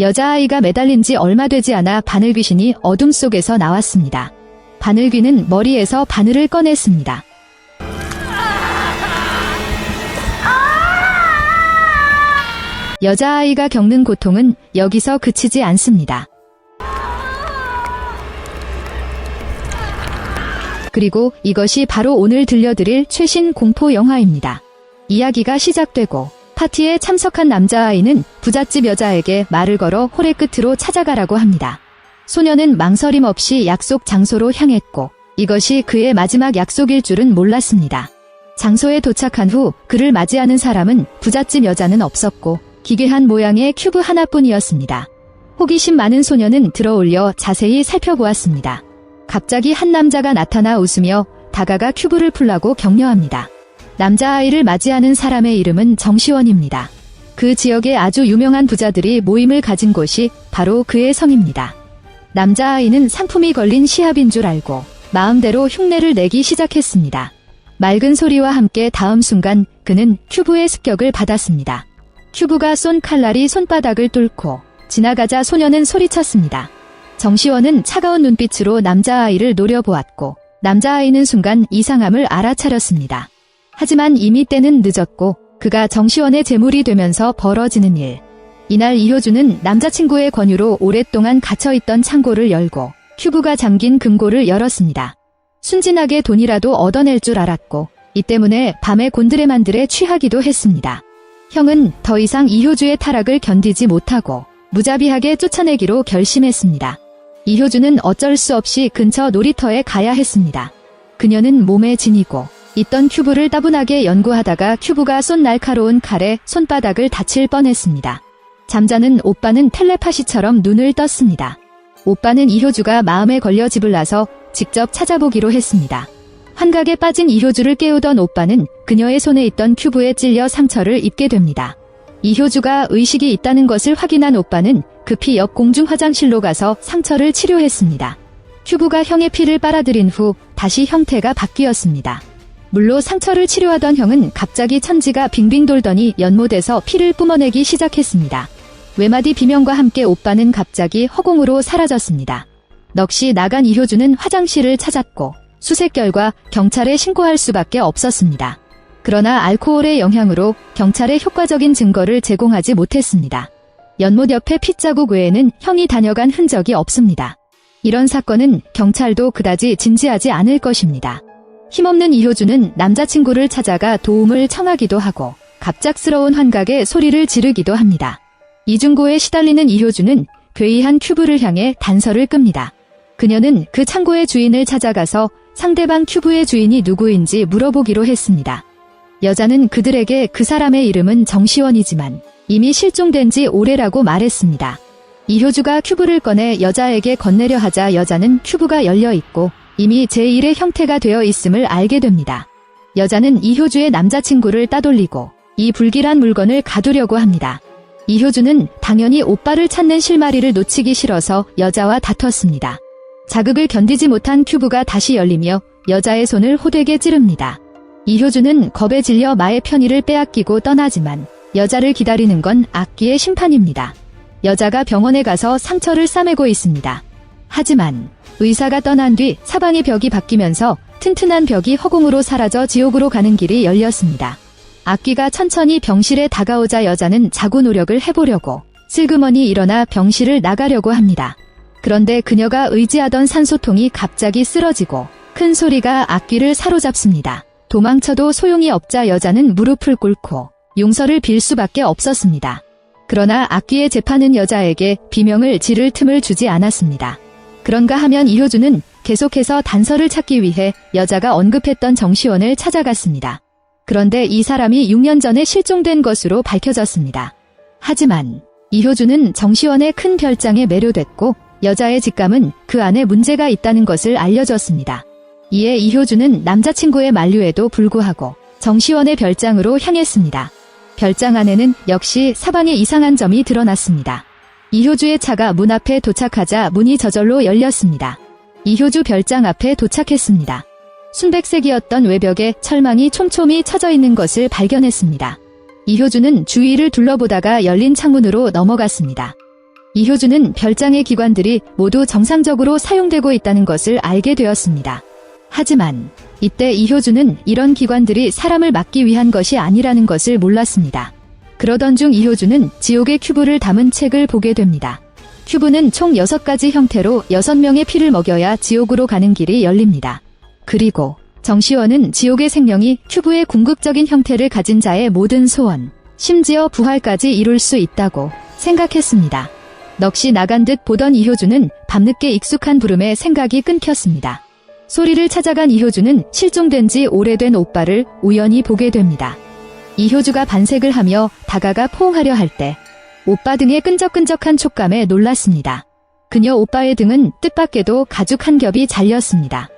여자아이가 매달린 지 얼마 되지 않아 바늘 귀신이 어둠 속에서 나왔습니다. 바늘 귀는 머리에서 바늘을 꺼냈습니다. 여자아이가 겪는 고통은 여기서 그치지 않습니다. 그리고 이것이 바로 오늘 들려드릴 최신 공포 영화입니다. 이야기가 시작되고 파티에 참석한 남자아이는 부잣집 여자에게 말을 걸어 홀의 끝으로 찾아가라고 합니다. 소녀는 망설임 없이 약속 장소로 향했고 이것이 그의 마지막 약속일 줄은 몰랐습니다. 장소에 도착한 후 그를 맞이하는 사람은 부잣집 여자는 없었고 기괴한 모양의 큐브 하나뿐이었습니다. 호기심 많은 소녀는 들어올려 자세히 살펴보았습니다. 갑자기 한 남자가 나타나 웃으며 다가가 큐브를 풀라고 격려합니다. 남자아이를 맞이하는 사람의 이름은 정시원입니다. 그 지역에 아주 유명한 부자들이 모임을 가진 곳이 바로 그의 성입니다. 남자아이는 상품이 걸린 시합인 줄 알고 마음대로 흉내를 내기 시작했습니다. 맑은 소리와 함께 다음 순간 그는 큐브의 습격을 받았습니다. 큐브가 쏜 칼날이 손바닥을 뚫고 지나가자 소녀는 소리쳤습니다. 정시원은 차가운 눈빛으로 남자아이를 노려보았고 남자아이는 순간 이상함을 알아차렸습니다. 하지만 이미 때는 늦었고 그가 정시원의 제물이 되면서 벌어지는 일. 이날 이효주는 남자친구의 권유로 오랫동안 갇혀있던 창고를 열고 큐브가 잠긴 금고를 열었습니다. 순진하게 돈이라도 얻어낼 줄 알았고 이 때문에 밤에 곤드레만들에 취하기도 했습니다. 형은 더 이상 이효주의 타락을 견디지 못하고 무자비하게 쫓아내기로 결심했습니다. 이효주는 어쩔 수 없이 근처 놀이터에 가야 했습니다. 그녀는 몸에 지니고 있던 큐브를 따분하게 연구하다가 큐브가 쏜 날카로운 칼에 손바닥을 다칠 뻔했습니다. 잠자는 오빠는 텔레파시처럼 눈을 떴습니다. 오빠는 이효주가 마음에 걸려 집을 나서 직접 찾아보기로 했습니다. 환각에 빠진 이효주를 깨우던 오빠는 그녀의 손에 있던 큐브에 찔려 상처를 입게 됩니다. 이효주가 의식이 있다는 것을 확인한 오빠는 급히 옆 공중 화장실로 가서 상처를 치료했습니다. 큐브가 형의 피를 빨아들인 후 다시 형태가 바뀌었습니다. 물로 상처를 치료하던 형은 갑자기 천지가 빙빙 돌더니 연못에서 피를 뿜어내기 시작했습니다. 외마디 비명과 함께 오빠는 갑자기 허공으로 사라졌습니다. 넋이 나간 이효주는 화장실을 찾았고 수색 결과 경찰에 신고할 수밖에 없었습니다. 그러나 알코올의 영향으로 경찰에 효과적인 증거를 제공하지 못했습니다. 연못 옆에 핏자국 외에는 형이 다녀간 흔적이 없습니다. 이런 사건은 경찰도 그다지 진지하지 않을 것입니다. 힘없는 이효주는 남자친구를 찾아가 도움을 청하기도 하고 갑작스러운 환각에 소리를 지르기도 합니다. 이중고에 시달리는 이효주는 괴이한 큐브를 향해 단서를 끕니다. 그녀는 그 창고의 주인을 찾아가서 상대방 큐브의 주인이 누구인지 물어보기로 했습니다. 여자는 그들에게 그 사람의 이름은 정시원이지만 이미 실종된 지 오래라고 말했습니다. 이효주가 큐브를 꺼내 여자에게 건네려 하자 여자는 큐브가 열려 있고 이미 제1의 형태가 되어 있음을 알게 됩니다. 여자는 이효주의 남자친구를 따돌리고 이 불길한 물건을 가두려고 합니다. 이효주는 당연히 오빠를 찾는 실마리를 놓치기 싫어서 여자와 다퉜습니다. 자극을 견디지 못한 큐브가 다시 열리며 여자의 손을 호되게 찌릅니다. 이효주는 겁에 질려 마의 편의를 빼앗기고 떠나지만 여자를 기다리는 건 악기의 심판입니다. 여자가 병원에 가서 상처를 싸매고 있습니다. 하지만 의사가 떠난 뒤 사방의 벽이 바뀌면서 튼튼한 벽이 허공으로 사라져 지옥으로 가는 길이 열렸습니다. 악기가 천천히 병실에 다가오자 여자는 자구 노력을 해보려고 슬그머니 일어나 병실을 나가려고 합니다. 그런데 그녀가 의지하던 산소통이 갑자기 쓰러지고 큰 소리가 악기를 사로잡습니다. 도망쳐도 소용이 없자 여자는 무릎을 꿇고 용서를 빌 수밖에 없었습니다. 그러나 악기의 재판은 여자에게 비명을 지를 틈을 주지 않았습니다. 그런가 하면 이효주는 계속해서 단서를 찾기 위해 여자가 언급했던 정시원을 찾아갔습니다. 그런데 이 사람이 6년 전에 실종된 것으로 밝혀졌습니다. 하지만 이효주는 정시원의 큰 별장에 매료됐고 여자의 직감은 그 안에 문제가 있다는 것을 알려줬습니다. 이에 이효주는 남자친구의 만류에도 불구하고 정시원의 별장으로 향했습니다. 별장 안에는 역시 사방에 이상한 점이 드러났습니다. 이효주의 차가 문 앞에 도착하자 문이 저절로 열렸습니다. 이효주 별장 앞에 도착했습니다. 순백색이었던 외벽에 철망이 촘촘히 쳐져 있는 것을 발견했습니다. 이효주는 주위를 둘러보다가 열린 창문으로 넘어갔습니다. 이효주는 별장의 기관들이 모두 정상적으로 사용되고 있다는 것을 알게 되었습니다. 하지만 이때 이효주는 이런 기관들이 사람을 막기 위한 것이 아니라는 것을 몰랐습니다. 그러던 중 이효주는 지옥의 큐브를 담은 책을 보게 됩니다. 큐브는 총 6가지 형태로 6명의 피를 먹여야 지옥으로 가는 길이 열립니다. 그리고 정시원은 지옥의 생명이 큐브의 궁극적인 형태를 가진 자의 모든 소원, 심지어 부활까지 이룰 수 있다고 생각했습니다. 넋이 나간 듯 보던 이효주는 밤늦게 익숙한 부름에 생각이 끊겼습니다. 소리를 찾아간 이효주는 실종된 지 오래된 오빠를 우연히 보게 됩니다. 이효주가 반색을 하며 다가가 포옹하려 할 때 오빠 등의 끈적끈적한 촉감에 놀랐습니다. 그녀 오빠의 등은 뜻밖에도 가죽 한 겹이 잘렸습니다.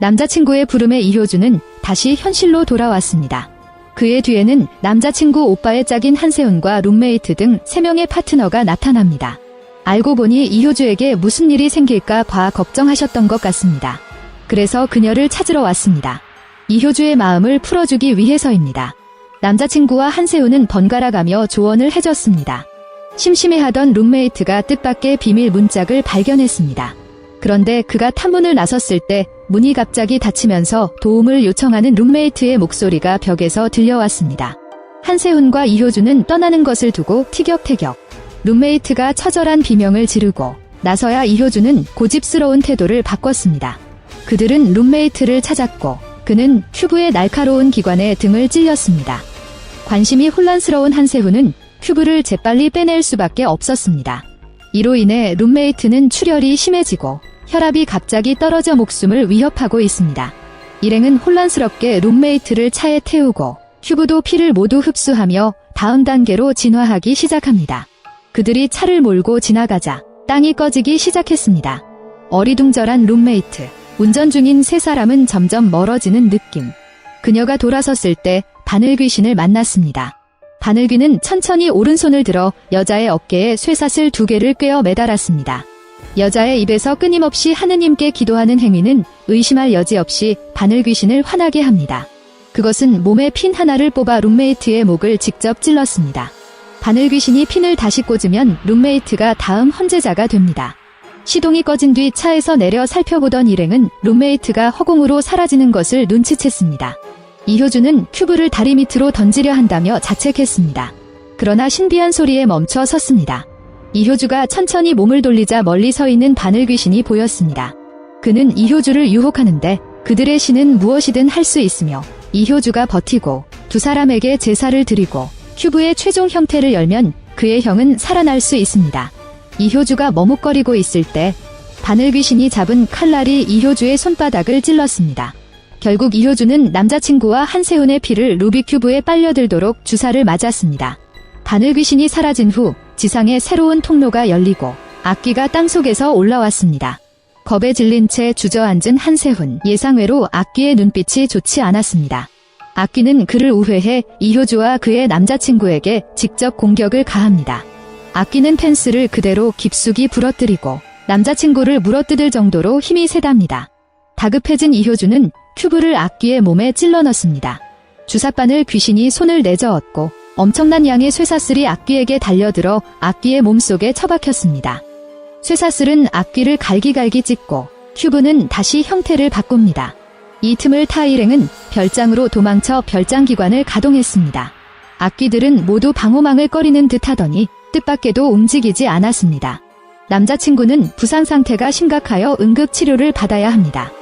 남자친구의 부름에 이효주는 다시 현실로 돌아왔습니다. 그의 뒤에는 남자친구 오빠의 짝인 한세훈과 룸메이트 등 3명의 파트너가 나타납니다. 알고 보니 이효주에게 무슨 일이 생길까 봐 걱정하셨던 것 같습니다. 그래서 그녀를 찾으러 왔습니다. 이효주의 마음을 풀어주기 위해서입니다. 남자친구와 한세훈은 번갈아 가며 조언을 해줬습니다. 심심해하던 룸메이트가 뜻밖의 비밀 문짝을 발견했습니다. 그런데 그가 탐문을 나섰을 때 문이 갑자기 닫히면서 도움을 요청하는 룸메이트의 목소리가 벽에서 들려왔습니다. 한세훈과 이효주는 떠나는 것을 두고 티격태격. 룸메이트가 처절한 비명을 지르고 나서야 이효주는 고집스러운 태도를 바꿨습니다. 그들은 룸메이트를 찾았고 그는 큐브의 날카로운 기관에 등을 찔렸습니다. 관심이 혼란스러운 한세훈은 큐브를 재빨리 빼낼 수밖에 없었습니다. 이로 인해 룸메이트는 출혈이 심해지고 혈압이 갑자기 떨어져 목숨을 위협하고 있습니다. 일행은 혼란스럽게 룸메이트를 차에 태우고 큐브도 피를 모두 흡수하며 다음 단계로 진화하기 시작합니다. 그들이 차를 몰고 지나가자 땅이 꺼지기 시작했습니다. 어리둥절한 룸메이트, 운전 중인 세 사람은 점점 멀어지는 느낌. 그녀가 돌아섰을 때 바늘 귀신을 만났습니다. 바늘귀는 천천히 오른손을 들어 여자의 어깨에 쇠사슬 두 개를 꿰어 매달았습니다. 여자의 입에서 끊임없이 하느님께 기도하는 행위는 의심할 여지 없이 바늘 귀신을 화나게 합니다. 그것은 몸에 핀 하나를 뽑아 룸메이트의 목을 직접 찔렀습니다. 바늘 귀신이 핀을 다시 꽂으면 룸메이트가 다음 헌재자가 됩니다. 시동이 꺼진 뒤 차에서 내려 살펴보던 일행은 룸메이트가 허공으로 사라지는 것을 눈치챘습니다. 이효주는 큐브를 다리 밑으로 던지려 한다며 자책했습니다. 그러나 신비한 소리에 멈춰 섰습니다. 이효주가 천천히 몸을 돌리자 멀리 서 있는 바늘 귀신이 보였습니다. 그는 이효주를 유혹하는데 그들의 신은 무엇이든 할 수 있으며 이효주가 버티고 두 사람에게 제사를 드리고 큐브의 최종 형태를 열면 그의 형은 살아날 수 있습니다. 이효주가 머뭇거리고 있을 때 바늘 귀신이 잡은 칼날이 이효주의 손바닥을 찔렀습니다. 결국 이효주는 남자친구와 한세훈의 피를 루비큐브에 빨려들도록 주사를 맞았습니다. 바늘 귀신이 사라진 후 지상에 새로운 통로가 열리고 악기가 땅속에서 올라왔습니다. 겁에 질린 채 주저앉은 한세훈 예상외로 악기의 눈빛이 좋지 않았습니다. 악기는 그를 우회해 이효주와 그의 남자친구에게 직접 공격을 가합니다. 악기는 펜스를 그대로 깊숙이 부러뜨리고 남자친구를 물어뜯을 정도로 힘이 세답니다. 다급해진 이효주는 큐브를 악기의 몸에 찔러 넣습니다. 주사바늘 귀신이 손을 내저었고 엄청난 양의 쇠사슬이 악기에게 달려들어 악기의 몸속에 처박혔습니다. 쇠사슬은 악기를 갈기갈기 찢고 큐브는 다시 형태를 바꿉니다. 이 틈을 타 일행은 별장으로 도망쳐 별장 기관을 가동했습니다. 악기들은 모두 방호망을 꺼리는 듯 하더니 뜻밖에도 움직이지 않았습니다. 남자친구는 부상 상태가 심각하여 응급 치료를 받아야 합니다.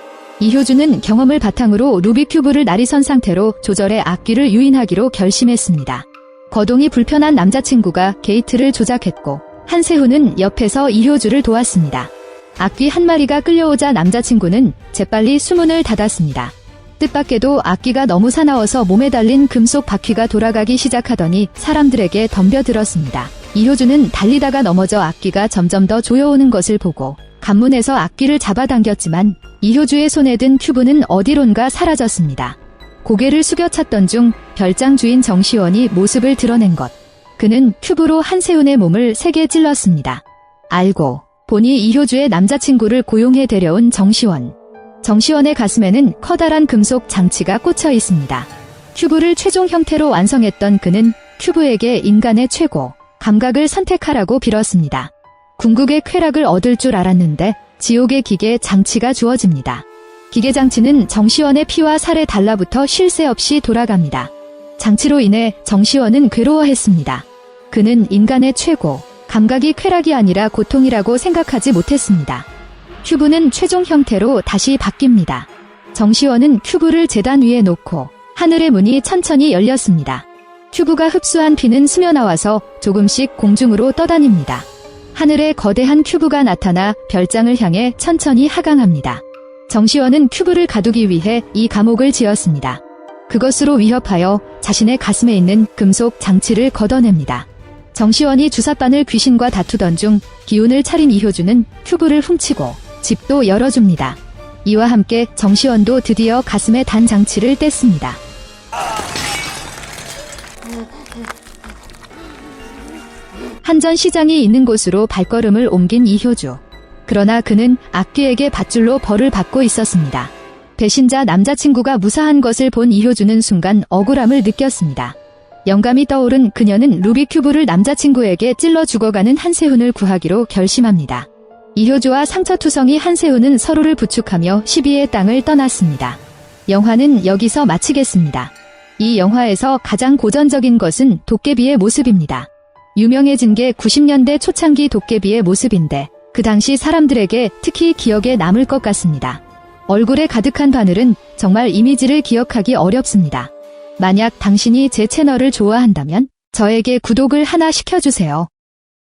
이효주는 경험을 바탕으로 루비큐브를 날이선 상태로 조절해 악기를 유인하기로 결심했습니다. 거동이 불편한 남자친구가 게이트를 조작했고 한세훈은 옆에서 이효주를 도왔습니다. 악기 한 마리가 끌려오자 남자친구는 재빨리 수문을 닫았습니다. 뜻밖에도 악기가 너무 사나워서 몸에 달린 금속 바퀴가 돌아가기 시작하더니 사람들에게 덤벼들었습니다. 이효주는 달리다가 넘어져 악기가 점점 더 조여오는 것을 보고 간문에서 악기를 잡아당겼지만 이효주의 손에 든 큐브는 어디론가 사라졌습니다. 고개를 숙여 찾던 중 별장 주인 정시원이 모습을 드러낸 것. 그는 큐브로 한세훈의 몸을 세게 찔렀습니다. 알고 보니 이효주의 남자친구를 고용해 데려온 정시원. 정시원의 가슴에는 커다란 금속 장치가 꽂혀 있습니다. 큐브를 최종 형태로 완성했던 그는 큐브에게 인간의 최고 감각을 선택하라고 빌었습니다. 궁극의 쾌락을 얻을 줄 알았는데 지옥의 기계 장치가 주어집니다. 기계 장치는 정시원의 피와 살에 달라붙어 쉴 새 없이 돌아갑니다. 장치로 인해 정시원은 괴로워했습니다. 그는 인간의 최고, 감각이 쾌락이 아니라 고통이라고 생각하지 못했습니다. 큐브는 최종 형태로 다시 바뀝니다. 정시원은 큐브를 재단 위에 놓고 하늘의 문이 천천히 열렸습니다. 큐브가 흡수한 피는 스며나와서 조금씩 공중으로 떠다닙니다. 하늘에 거대한 큐브가 나타나 별장을 향해 천천히 하강합니다. 정시원은 큐브를 가두기 위해 이 감옥을 지었습니다. 그것으로 위협하여 자신의 가슴에 있는 금속 장치를 걷어냅니다. 정시원이 주사바늘 귀신과 다투던 중 기운을 차린 이효주는 큐브를 훔치고 집도 열어줍니다. 이와 함께 정시원도 드디어 가슴에 단 장치를 뗐습니다. 한전 시장이 있는 곳으로 발걸음을 옮긴 이효주. 그러나 그는 악귀에게 밧줄로 벌을 받고 있었습니다. 배신자 남자친구가 무사한 것을 본 이효주는 순간 억울함을 느꼈습니다. 영감이 떠오른 그녀는 루비 큐브를 남자친구에게 찔러 죽어가는 한세훈을 구하기로 결심합니다. 이효주와 상처투성이 한세훈은 서로를 부축하며 시비의 땅을 떠났습니다. 영화는 여기서 마치겠습니다. 이 영화에서 가장 고전적인 것은 도깨비의 모습입니다. 유명해진 게 90년대 초창기 도깨비의 모습인데 그 당시 사람들에게 특히 기억에 남을 것 같습니다. 얼굴에 가득한 바늘은 정말 이미지를 기억하기 어렵습니다. 만약 당신이 제 채널을 좋아한다면 저에게 구독을 하나 시켜주세요.